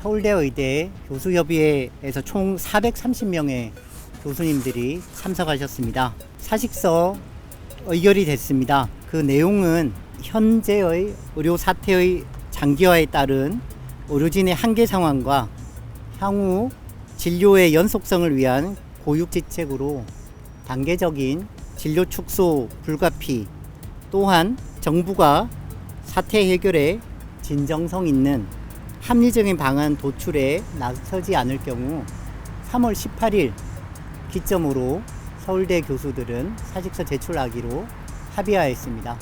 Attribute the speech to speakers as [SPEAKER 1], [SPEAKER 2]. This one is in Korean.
[SPEAKER 1] 서울대 의대 교수협의회에서 총 430명의 교수님들이 참석하셨습니다. 사직서 의결이 됐습니다. 그 내용은 현재의 의료 사태의 장기화에 따른 의료진의 한계 상황과 향후 진료의 연속성을 위한 고육지책으로 단계적인 진료 축소 불가피 또한 정부가 사태 해결에 진정성 있는 합리적인 방안 도출에 나서지 않을 경우 3월 18일 기점으로 서울대 교수들은 사직서 제출하기로 합의하였습니다.